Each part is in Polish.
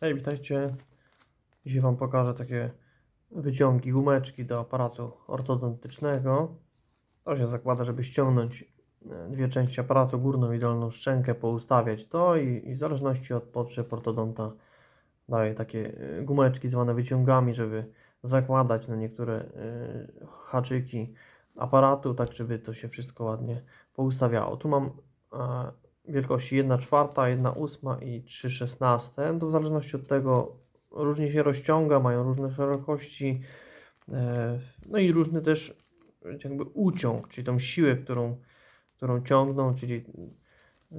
Hej, witajcie. Dzisiaj Wam pokażę takie wyciągi, gumeczki do aparatu ortodontycznego. To się zakłada, żeby ściągnąć e, dwie części aparatu, górną i dolną szczękę, poustawiać to i, i w zależności od potrzeb ortodonta daje takie e, gumeczki zwane wyciągami, żeby zakładać na niektóre e, haczyki aparatu, tak żeby to się wszystko ładnie poustawiało. Tu mam e, wielkości 1 czwarta, 1 ósma i 3 szesnaste. To w zależności od tego różnie się rozciąga, mają różne szerokości, e, no i różny też jakby uciąg, czyli tą siłę, którą, którą ciągną, czyli e,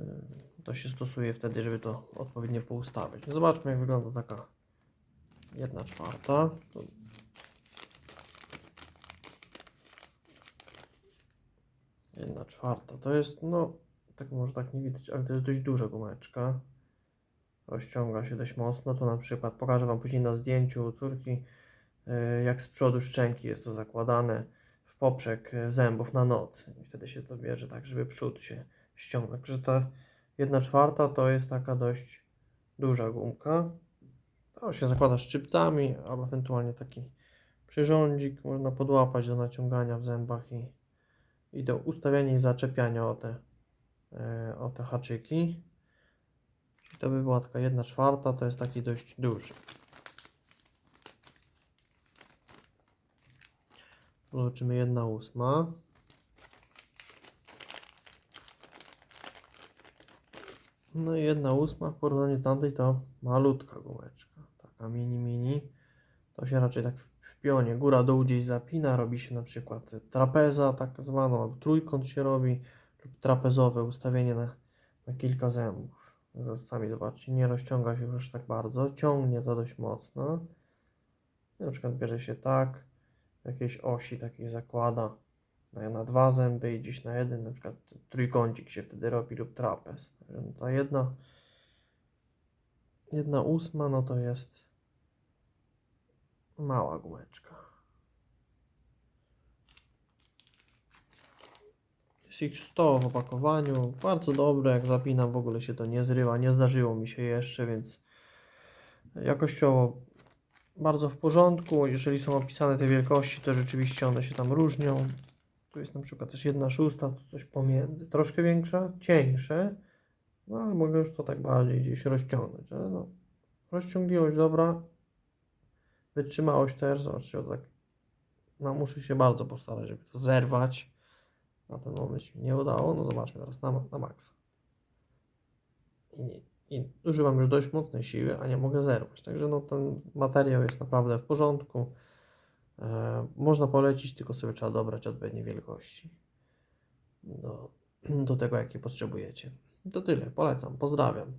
to się stosuje wtedy, żeby to odpowiednio poustawiać. No zobaczmy jak wygląda taka 1 czwarta. Jedna czwarta. To jest, no, tak może tak nie widać, ale to jest dość duża gumeczka. Rozciąga się dość mocno. Tu na przykład pokażę Wam później na zdjęciu córki, e, jak z przodu szczęki jest to zakładane w poprzek e, zębów na noc. I wtedy się to bierze tak, żeby przód się ściągnął. Także ta jedna czwarta to jest taka dość duża gumka. To się zakłada szczypcami, albo ewentualnie taki przyrządzik można podłapać do naciągania w zębach i i do ustawiania i zaczepiania o te, o te haczyki. To by była taka 1 czwarta, to jest taki dość duży. Zobaczymy 1 ósma. No i 1 ósma w porównaniu tamtej to malutka gumeczka. Taka mini mini. To się raczej tak w pionie góra dół gdzieś zapina, robi się na przykład trapeza tak zwaną, albo trójkąt się robi, trapezowe ustawienie na, na kilka zębów. No, Sami zobaczcie, nie rozciąga się już tak bardzo, ciągnie to dość mocno. Na przykład bierze się tak, jakieś osi takiej zakłada na, dwa zęby i gdzieś na jeden, na przykład trójkącik się wtedy robi lub trapez. No ta jedna, jedna ósma, no to jest Mała gumeczka. Jest ich 100 w opakowaniu. Bardzo dobre, jak zapinam w ogóle się to nie zrywa. Nie zdarzyło mi się jeszcze, więc jakościowo bardzo w porządku. Jeżeli są opisane te wielkości, to rzeczywiście one się tam różnią. Tu jest na przykład też jedna szósta, to coś pomiędzy. Troszkę większa, cieńsze. No ale mogę już to tak bardziej gdzieś rozciągnąć. Ale no, rozciągliwość dobra, Wytrzymałość też, zobaczcie, tak, no muszę się bardzo postarać, żeby to zerwać. Na ten moment się nie udało, no zobaczmy teraz na, na maksa. I, I używam już dość mocnej siły, a nie mogę zerwać. Także no ten materiał jest naprawdę w porządku. E, można polecić, tylko sobie trzeba dobrać odpowiednie wielkości do, do tego, jakie potrzebujecie. To tyle, polecam, pozdrawiam.